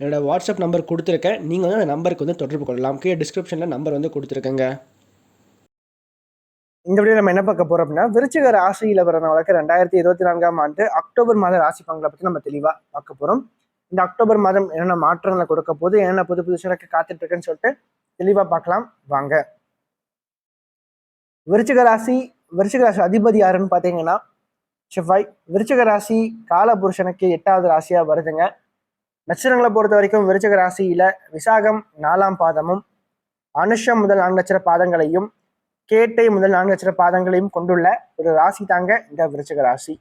என்னோடய WhatsApp number கொடுத்துருக்கேன். நீங்கள் வந்து அந்த நம்பருக்கு வந்து தொடர்பு கொள்ளலாம். கீழே டிஸ்கிரிப்ஷனில் நம்பர் வந்து கொடுத்துருக்கேங்க. இந்த வீடியோ நம்ம என்ன பார்க்க போறோம் அப்படின்னா விருச்சிக ராசியில வழக்கு ரெண்டாயிரத்தி இருபத்தி நான்காம் ஆண்டு அக்டோபர் மாத ராசி பங்களை பற்றி நம்ம தெளிவாக பார்க்க போகிறோம் இந்த அக்டோபர் மாதம் என்னென்ன மாற்றங்களை கொடுக்க போது என்னென்ன புது புது சிறக்கு காத்துட்டு இருக்குன்னு சொல்லிட்டு தெளிவாக பார்க்கலாம். வாங்க. விருச்சிக ராசி விருச்சிக ராசி அதிபதி யாருன்னு பார்த்தீங்கன்னா செவ்வாய். விருச்சிக ராசி காலபுருஷனுக்கு எட்டாவது ராசியாக வருதுங்க. நட்சத்திரங்களை பொறுத்த வரைக்கும் விருச்சக ராசியில விசாகம் நாலாம் பாதமும் அனுஷம் முதல் நான்கு நட்சத்திர பாதங்களையும் கேட்டை முதல் நான்கு நட்சத்திர பாதங்களையும் கொண்டுள்ள ஒரு ராசி தாங்க இந்த விருச்சக ராசி.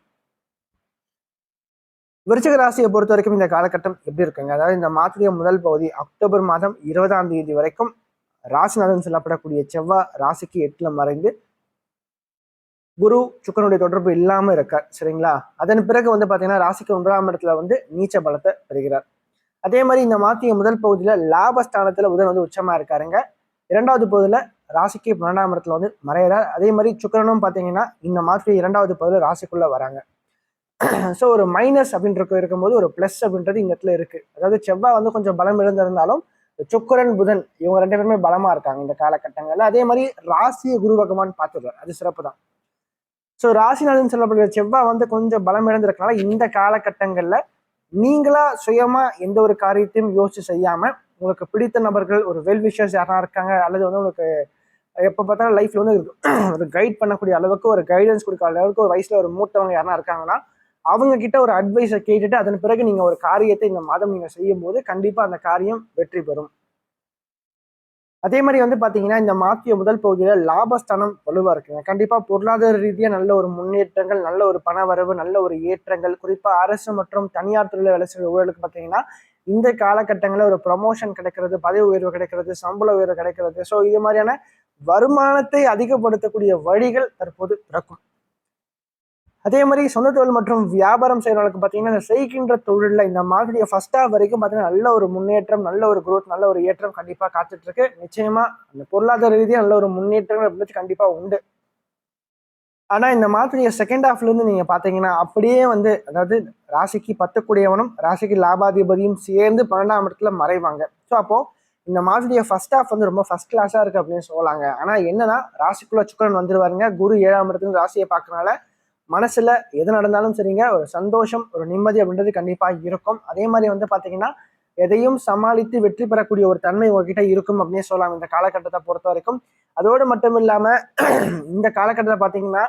விருச்சக ராசியை பொறுத்த வரைக்கும் இந்த காலகட்டம் எப்படி இருக்குங்க? அதாவது இந்த மாதத்துடைய முதல் பகுதி அக்டோபர் மாதம் இருபதாம் தேதி வரைக்கும் ராசிநாதன் சொல்லப்படக்கூடிய செவ்வாய் ராசிக்கு எட்டுல மறைந்து குரு சுக்கரனுடைய தொடர்பு இல்லாம இருக்கார் சரிங்களா? அதன் பிறகு வந்து பாத்தீங்கன்னா ராசிக்கு ஒன்றாம் இடத்துல வந்து நீச்ச பலத்தை பெறுகிறார். அதே மாதிரி இந்த மாத்திய முதல் பகுதியில் லாபஸ்தானத்தில் புதன் வந்து உச்சமாக இருக்காருங்க. இரண்டாவது பகுதியில் ராசிக்கு பன்னெண்டாம் இடத்துல வந்து மறையிறார். அதே மாதிரி சுக்கரனும் பார்த்தீங்கன்னா இந்த மாதிரி இரண்டாவது பகுதியில் ராசிக்குள்ளே வராங்க. ஸோ ஒரு மைனஸ் அப்படின்ற இருக்கும்போது ஒரு ப்ளஸ் அப்படின்றது இந்த இடத்துல இருக்குது அதாவது செவ்வாய் வந்து கொஞ்சம் பலம் இருந்திருந்தாலும் சுக்கரன் புதன் இவங்க ரெண்டு பேருமே பலமாக இருக்காங்க இந்த காலகட்டங்களில். அதே மாதிரி ராசியை குரு பகவான் பார்த்துடுறார். அது சிறப்பு தான். ஸோ ராசிநாதன் சொல்லப்படுகிற செவ்வாய் வந்து கொஞ்சம் பலம் இழந்திருக்கனால இந்த காலகட்டங்களில் நீங்களா சுயமா எந்த ஒரு காரியத்தையும் யோசிச்சு செய்யாம உங்களுக்கு பிடித்த நபர்கள் ஒரு வெல் விஷர்ஸ் யாரா இருக்காங்க அல்லது வந்து உங்களுக்கு எப்போ பார்த்தாலும் லைஃப்ல வந்து ஒரு கைட் பண்ணக்கூடிய அளவுக்கு ஒரு கைடன்ஸ் கொடுக்குற அளவுக்கு ஒரு வயசுல ஒரு மூத்தவங்க யாரா இருக்காங்கன்னா அவங்க கிட்ட ஒரு அட்வைஸை கேட்டுட்டு அதன் பிறகு நீங்க ஒரு காரியத்தை இந்த மாதம் நீங்க செய்யும் போது கண்டிப்பா அந்த காரியம் வெற்றி பெறும். அதே மாதிரி வந்து பாத்தீங்கன்னா இந்த மாத்திய முதல் பகுதியில லாபஸ்தானம் வலுவா இருக்குங்க. கண்டிப்பா பொருளாதார ரீதியா நல்ல ஒரு முன்னேற்றங்கள் நல்ல ஒரு பண வரவு நல்ல ஒரு ஏற்றங்கள் குறிப்பா அரசு மற்றும் தனியார் துறையில வேலை செய்கிற ஊழலுக்கு பாத்தீங்கன்னா இந்த காலகட்டங்களில் ஒரு ப்ரமோஷன் கிடைக்கிறது பதவி உயர்வு கிடைக்கிறது சம்பள உயர்வு கிடைக்கிறது. ஸோ இது மாதிரியான வருமானத்தை அதிகப்படுத்தக்கூடிய வழிகள் தற்போது பிறக்கும். அதே மாதிரி சொந்த தொழில் மற்றும் வியாபாரம் செய்கிறவங்களுக்கு பார்த்தீங்கன்னா இந்த செய்கின்ற தொழிலில் இந்த மாதிரி ஃபர்ஸ்ட் ஹாஃப் வரைக்கும் பார்த்தீங்கன்னா நல்ல ஒரு முன்னேற்றம் நல்ல ஒரு குரோத் நல்ல ஒரு ஏற்றம் கண்டிப்பாக காத்துட்ருக்கு. நிச்சயமாக அந்த பொருளாதார ரீதியாக நல்ல ஒரு முன்னேற்றம் அப்படின்னு கண்டிப்பாக உண்டு. ஆனால் இந்த மாதிரி செகண்ட் ஹாஃப்லேருந்து நீங்கள் பார்த்தீங்கன்னா அப்படியே வந்து அதாவது ராசிக்கு பத்தக்கூடியவனும் ராசிக்கு லாபாதிபதியும் சேர்ந்து பன்னெண்டாம் இடத்துல மறைவாங்க. ஸோ அப்போது இந்த மாதிரியை ஃபர்ஸ்ட் ஹாஃப் வந்து ரொம்ப ஃபர்ஸ்ட் கிளாஸாக இருக்குது அப்படின்னு சொல்லலாங்க. ஆனால் என்னன்னா ராசிக்குள்ள சுக்கரன் வந்துருவாருங்க. குரு ஏழாம் இடத்துல ராசியை பார்க்கறனால மனசில் எது நடந்தாலும் சரிங்க ஒரு சந்தோஷம் ஒரு நிம்மதி அப்படின்றது கண்டிப்பாக இருக்கும். அதே மாதிரி வந்து பார்த்தீங்கன்னா எதையும் சமாளித்து வெற்றி பெறக்கூடிய ஒரு தன்மை உங்ககிட்ட இருக்கும் அப்படின்னே சொல்லலாம். இந்த காலகட்டத்தை பொறுத்த வரைக்கும். அதோடு மட்டும் இல்லாமல் இந்த காலகட்டத்தில் பார்த்தீங்கன்னா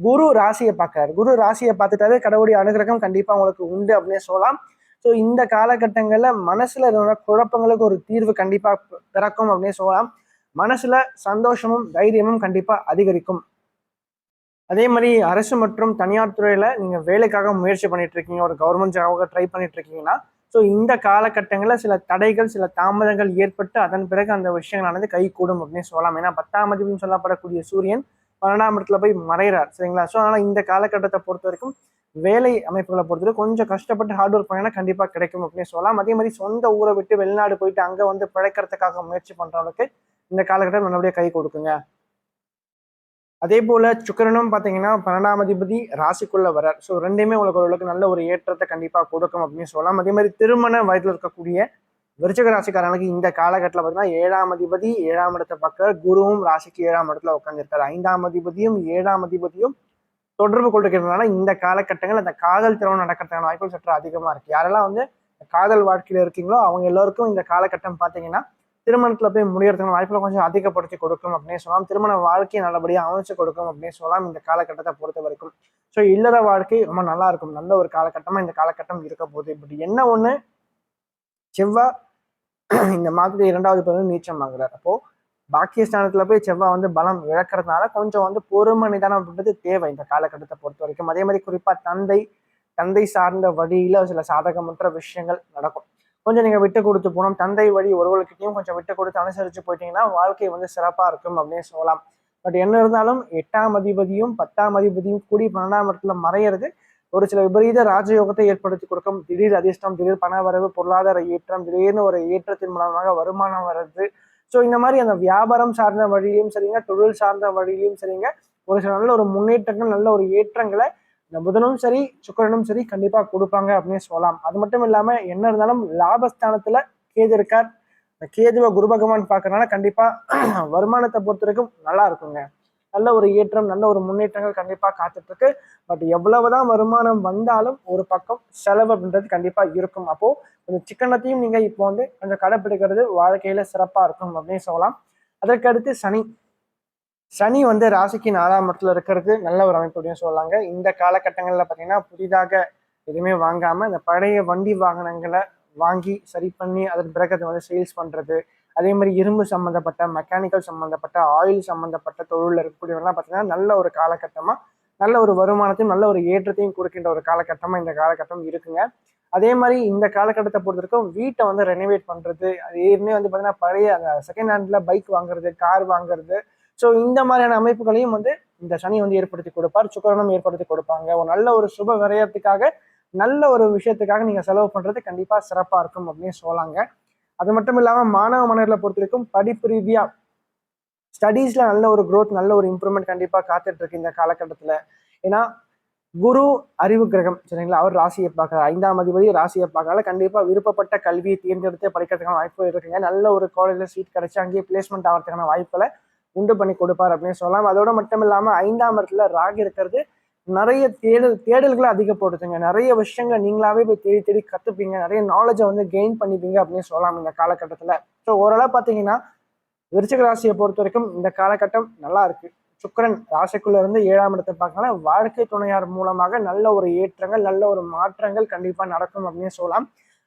குரு ராசியை பார்க்குறாரு. குரு ராசியை பார்த்துட்டாவே கடவுளுடைய அனுகிரகம் கண்டிப்பாக உங்களுக்கு உண்டு அப்படின்னே சொல்லலாம். ஸோ இந்த காலகட்டங்களில் மனசில் இருந்த குழப்பங்களுக்கு ஒரு தீர்வு கண்டிப்பாக பிறக்கும் அப்படின்னே சொல்லலாம். மனசுல சந்தோஷமும் தைரியமும் கண்டிப்பாக அதிகரிக்கும். அதே மாதிரி அரசு மற்றும் தனியார் துறையில நீங்கள் வேலைக்காக முயற்சி பண்ணிட்டு இருக்கீங்க ஒரு கவர்மெண்ட் ஜாபாக ட்ரை பண்ணிட்டு இருக்கீங்கன்னா ஸோ இந்த காலகட்டங்களில் சில தடைகள் சில தாமதங்கள் ஏற்பட்டு அதன் பிறகு அந்த விஷயங்களானது கை கூடும் அப்படின்னு சொல்லலாம். ஏன்னா பத்தாம் அதிபதினு சொல்லப்படக்கூடிய சூரியன் பன்னெண்டாம் இடத்துல போய் மறைகிறார் சரிங்களா? ஸோ அதனால் இந்த காலகட்டத்தை பொறுத்த வரைக்கும் வேலை அமைப்புகளை பொறுத்தவரை கொஞ்சம் கஷ்டப்பட்டு ஹார்ட் ஒர்க் பண்ணினா கண்டிப்பாக கிடைக்கும் அப்படின்னு சொல்லலாம். அதே மாதிரி சொந்த ஊரை விட்டு வெளிநாடு போயிட்டு அங்கே வந்து பிழைக்கிறதுக்காக முயற்சி பண்ணுறவங்களுக்கு இந்த காலகட்டம் நல்லபடியாக கை கொடுக்குங்க. அதே போல சுக்கரனும் பார்த்தீங்கன்னா பன்னெண்டாம் அதிபதி ராசிக்குள்ள வரார். ஸோ ரெண்டுமே உங்களுக்கு ஓரளவுக்கு நல்ல ஒரு ஏற்றத்தை கண்டிப்பாக கொடுக்கும் அப்படின்னு சொல்லலாம். அதே மாதிரி திருமண வயதில் இருக்கக்கூடிய விருச்சக ராசிக்காரனுக்கு இந்த காலகட்டத்தில் பார்த்தீங்கன்னா ஏழாம் அதிபதி ஏழாம் இடத்தை பார்க்க குருவும் ராசிக்கு ஏழாம் இடத்துல உட்காந்துருக்காரு ஐந்தாம் அதிபதியும் ஏழாம் அதிபதியும் தொடர்பு கொண்டிருக்கிறதுனால இந்த காலகட்டங்கள் அந்த காதல் திருமணம் நடக்கிறதுக்கான வாய்ப்புகள் சற்று அதிகமாக இருக்கு. யாரெல்லாம் வந்து காதல் வாழ்க்கையில் இருக்கீங்களோ அவங்க எல்லோருக்கும் இந்த காலகட்டம் பார்த்தீங்கன்னா திருமணத்தில் போய் முடியறதுக்கான வாய்ப்புகளை கொஞ்சம் அதிகப்படுத்தி கொடுக்கும் அப்படின்னு சொல்லலாம். திருமண வாழ்க்கையை நல்லபடியாக அமைச்சு கொடுக்கும் அப்படின்னு சொல்லலாம். இந்த காலகட்டத்தை பொறுத்த வரைக்கும். ஸோ இல்லற வாழ்க்கை ரொம்ப நல்லா இருக்கும். நல்ல ஒரு காலகட்டமாக இந்த காலகட்டம் இருக்க போகுது. பட் என்ன ஒன்று செவ்வாய் இந்த மாதிரி இரண்டாவது பிறகு நீச்சம் ஆகுறாரு அப்போது பாக்கியஸ்தானத்துல போய் செவ்வாய் வந்து பலம் இழக்கிறதுனால கொஞ்சம் வந்து பொறுமை நிதானம் அப்படின்றது தேவை இந்த காலகட்டத்தை பொறுத்த வரைக்கும். அதே மாதிரி குறிப்பாக தந்தை தந்தை சார்ந்த வழியில் சில சாதகமற்ற விஷயங்கள் நடக்கும். கொஞ்சம் நீங்கள் விட்டு கொடுத்து போகணும். தந்தை வழி ஒருவர்கிட்டையும் கொஞ்சம் விட்டு கொடுத்து அனுசரித்து போயிட்டீங்கன்னா வாழ்க்கை வந்து சிறப்பாக இருக்கும் அப்படின்னு சொல்லலாம். பட் என்ன இருந்தாலும் எட்டாம் அதிபதியும் பத்தாம் அதிபதியும் கூடி பன்னெண்டாம் இடத்துல மறையிறது ஒரு சில விபரீத ராஜயோகத்தை ஏற்படுத்தி கொடுக்கும். திடீர் அதிர்ஷ்டம் திடீர் பண வரவு பொருளாதார ஏற்றம் திடீர்னு ஒரு ஏற்றத்தின் மூலமாக வருமானம் வர்றது. ஸோ இந்த மாதிரி அந்த வியாபாரம் சார்ந்த வழியிலையும் சரிங்க தொழில் சார்ந்த வழியிலையும் சரிங்க ஒரு சில நல்ல ஒரு முன்னேற்றங்கள் நல்ல ஒரு ஏற்றங்களை இந்த புதனும் சரி சுக்கிரனும் சரி கண்டிப்பா கொடுப்பாங்க அப்படின்னு சொல்லலாம். அது மட்டும் இல்லாம என்ன இருந்தாலும் லாபஸ்தானத்துல கேது இருக்கார். இந்த கேதுவை குரு பகவான் பார்க்கறனால கண்டிப்பா வருமானத்தை பொறுத்த வரைக்கும் நல்லா இருக்குங்க. நல்ல ஒரு ஏற்றம் நல்ல ஒரு முன்னேற்றங்கள் கண்டிப்பா காத்துட்டு இருக்கு பட் எவ்வளவுதான் வருமானம் வந்தாலும் ஒரு பக்கம் செலவு அப்படின்றது கண்டிப்பா இருக்கும். அப்போ கொஞ்சம் சிக்கனத்தையும் நீங்க இப்போ வந்து கொஞ்சம் கடைப்பிடிக்கிறது வாழ்க்கையில சிறப்பா இருக்கும் அப்படின்னு சொல்லலாம். அதற்கடுத்து சனி. சனி வந்து ராசிக்கு நாலாம் இடத்துல இருக்கிறது நல்ல ஒரு அமைப்பு அப்படின்னு சொல்லலாங்க. இந்த காலகட்டங்களில் பார்த்தீங்கன்னா புதிதாக எதுவுமே வாங்காமல் இந்த பழைய வண்டி வாகனங்களை வாங்கி சரி பண்ணி அதன் பிறகு அதை வந்து சேல்ஸ் பண்ணுறது அதே மாதிரி இரும்பு சம்மந்தப்பட்ட மெக்கானிக்கல் சம்மந்தப்பட்ட ஆயில் சம்மந்தப்பட்ட தொழிலில் இருக்கக்கூடியவங்கலாம் பார்த்தீங்கன்னா நல்ல ஒரு காலகட்டமாக நல்ல ஒரு வருமானத்தையும் நல்ல ஒரு ஏற்றத்தையும் கொடுக்கின்ற ஒரு காலகட்டமாக இந்த காலகட்டம் இருக்குங்க. அதே மாதிரி இந்த காலகட்டத்தை பொறுத்த வரைக்கும் வீட்டை வந்து ரெனோவேட் பண்ணுறது அது ஏற்கனவே வந்து பார்த்தீங்கன்னா பழைய அந்த செகண்ட் ஹேண்டில் பைக் வாங்குறது கார் வாங்குறது ஸோ இந்த மாதிரியான அமைப்புகளையும் வந்து இந்த சனி வந்து ஏற்படுத்தி கொடுப்பார் சுக்கரனும் ஏற்படுத்தி கொடுப்பாங்க. ஒரு நல்ல ஒரு சுப விரயத்துக்காக நல்ல ஒரு விஷயத்துக்காக நீங்கள் செலவு பண்ணுறது கண்டிப்பாக சிறப்பாக இருக்கும் அப்படின்னு சொல்லலாங்க அது மட்டும் இல்லாமல் மாணவ மாணவர்களை பொறுத்த வரைக்கும் படிப்பு ரீதியாக ஸ்டடீஸில் நல்ல ஒரு க்ரோத் நல்ல ஒரு இம்ப்ரூவ்மெண்ட் கண்டிப்பாக காத்துட்டு இருக்கு இந்த காலகட்டத்தில். ஏன்னா குரு அறிவு கிரகம் சரிங்களா? அவர் ராசியை பார்க்கறாரு. ஐந்தாம் அதிபதி ராசியை பார்க்கறால கண்டிப்பாக விருப்பப்பட்ட கல்வியை தேர்ந்தெடுத்து படிக்கிறதுக்கான வாய்ப்பு இருக்குங்க. நல்ல ஒரு காலேஜில் சீட் கிடைச்சி அங்கேயே பிளேஸ்மெண்ட் ஆகிறதுக்கான வாய்ப்புகளை உண்டு பண்ணி கொடுப்பார் அப்படின்னு சொல்லலாம். அதோட மட்டும் இல்லாம ஐந்தாம் இடத்துல ராகு இருக்கிறது. நிறைய தேடல் தேடல்களை அதிகப்படுத்துங்க நிறைய விஷயங்கள் நீங்களாவே போய் தேடி தேடி கத்துப்பீங்க. நிறைய நாலேஜை வந்து கெயின் பண்ணிப்பீங்க அப்படின்னு சொல்லலாம் இந்த காலகட்டத்துல. ஸோ ஓரளவு பார்த்தீங்கன்னா விருச்சிக ராசியை பொறுத்த வரைக்கும் இந்த காலகட்டம் நல்லா இருக்கு. சுக்கரன் ராசிக்குள்ள இருந்து ஏழாம் இடத்தை பார்க்கலாம் வாழ்க்கை துணையார் மூலமாக நல்ல ஒரு ஏற்றங்கள் நல்ல ஒரு மாற்றங்கள் கண்டிப்பா நடக்கும் அப்படின்னு சொல்லலாம்.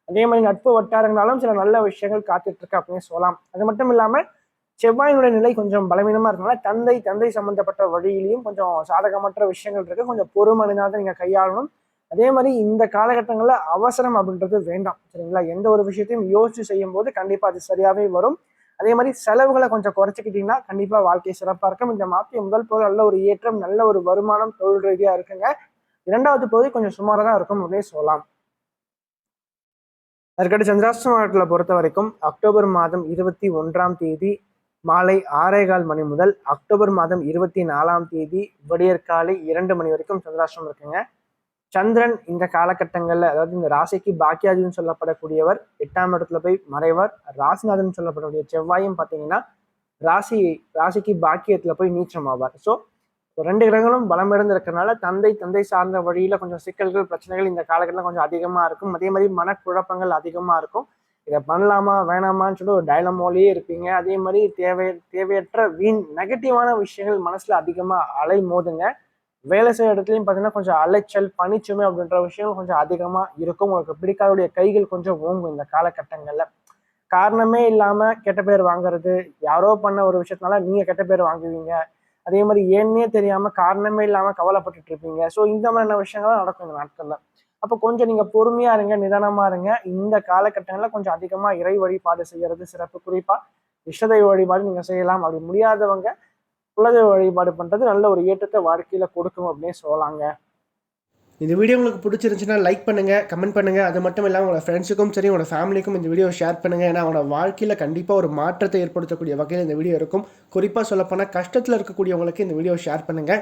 அதே மாதிரி நட்பு வட்டாரங்களாலும் சில நல்ல விஷயங்கள் காத்துட்டு இருக்கு அப்படின்னு சொல்லலாம். அது மட்டும் இல்லாமல் செவ்வாயினுடைய நிலை கொஞ்சம் பலவீனமாக இருக்கனால தந்தை தந்தை சம்பந்தப்பட்ட வழியிலையும் கொஞ்சம் சாதகமற்ற விஷயங்கள் இருக்குது கொஞ்சம் பொறுமனிதாக தான் நீங்கள் கையாளணும். அதே மாதிரி இந்த காலகட்டங்களில் அவசரம் அப்படின்றது வேண்டாம். சரிங்களா? எந்த ஒரு விஷயத்தையும் யோசித்து செய்யும் போது கண்டிப்பாக அது சரியாகவே வரும். அதே மாதிரி செலவுகளை கொஞ்சம் குறைச்சிக்கிட்டிங்கன்னா கண்டிப்பாக வாழ்க்கை சிறப்பாக இருக்கும். இந்த மாத்திய முதல் பகுதி நல்ல ஒரு ஏற்றம் நல்ல ஒரு வருமானம் தொழில் ரீதியாக இருக்குங்க. இரண்டாவது பகுதி கொஞ்சம் சுமாராக தான் இருக்கும் அப்படியே சொல்லலாம். அதற்கடுத்து மாவட்டத்தில் பொறுத்த வரைக்கும் அக்டோபர் மாதம் இருபத்தி ஒன்றாம் தேதி மாலை ஆறேகால் மணி முதல் அக்டோபர் மாதம் இருபத்தி நாலாம் தேதி விடியற்காலை இரண்டு மணி வரைக்கும் சந்திராஷ்டிரம் இருக்குங்க. சந்திரன் இந்த காலகட்டங்களில் அதாவது இந்த ராசிக்கு பாக்கியாதின்னு சொல்லப்படக்கூடியவர் எட்டாம் இடத்துல போய் மறைவர் ராசிநாதன் சொல்லப்படக்கூடிய செவ்வாயும் பார்த்தீங்கன்னா ராசி ராசிக்கு பாக்கியத்தில் போய் நீச்சம் ஆவார் ஸோ ரெண்டு கிரகங்களும் பலம் இருக்கிறதுனால தந்தை தந்தை சார்ந்த வழியில் கொஞ்சம் சிக்கல்கள் பிரச்சனைகள் இந்த காலகட்டத்தில் கொஞ்சம் அதிகமாக இருக்கும். அதே மாதிரி மனக்குழப்பங்கள் அதிகமாக இருக்கும். இதை பண்ணலாமா வேணாமான்னு சொல்லி ஒரு டைலமோலேயே இருப்பீங்க. அதே மாதிரி தேவை தேவையற்ற வீண் நெகட்டிவான விஷயங்கள் மனசில் அதிகமாக அலை மோதுங்க. வேலை செய்கிற இடத்துலையும் பார்த்தீங்கன்னா கொஞ்சம் அலைச்சல் பனிச்சுமை அப்படின்ற விஷயம் கொஞ்சம் அதிகமாக இருக்கும். உங்களுக்கு பிடிக்காதவுடைய கைகள் கொஞ்சம் ஓங்கும் இந்த காலகட்டங்களில். காரணமே இல்லாமல் கெட்ட பேர் வாங்குறது யாரோ பண்ண ஒரு விஷயத்தினால நீங்கள் கெட்ட பேர் வாங்குவீங்க. அதே மாதிரி ஏன்னே தெரியாமல் காரணமே இல்லாமல் கவலைப்பட்டுட்டு இருப்பீங்க. ஸோ இந்த மாதிரியான விஷயங்கள்லாம் நடக்கும் இந்த நாட்களில். அப்போ கொஞ்சம் நீங்கள் பொறுமையாக இருங்க நிதானமாக இருங்க. இந்த காலகட்டங்களில் கொஞ்சம் அதிகமாக இறை வழிபாடு செய்யறது சிறப்பு. குறிப்பாக இஷ்டதெய்வ வழிபாடு நீங்கள் செய்யலாம். அப்படி முடியாதவங்க குலதெய்வ வழிபாடு பண்ணுறது நல்ல ஒரு ஏற்றத்தை வாழ்க்கையில் கொடுக்கும் அப்படின்னு சொல்லலாங்க. இந்த வீடியோ உங்களுக்கு பிடிச்சிருந்துச்சுன்னா லைக் பண்ணுங்கள் கமெண்ட் பண்ணுங்கள் அது மட்டும் இல்லாமல் உங்களோட ஃப்ரெண்ட்ஸுக்கும் சரி உங்களோட ஃபேமிலிக்கும் இந்த வீடியோ ஷேர் பண்ணுங்கள் ஏன்னா அவனோட வாழ்க்கையில் கண்டிப்பாக ஒரு மாற்றத்தை ஏற்படுத்தக்கூடிய வகையில் இந்த வீடியோ இருக்கும். குறிப்பாக சொல்லப்போனால் கஷ்டத்தில் இருக்கக்கூடியவங்களுக்கு இந்த வீடியோ ஷேர் பண்ணுங்கள்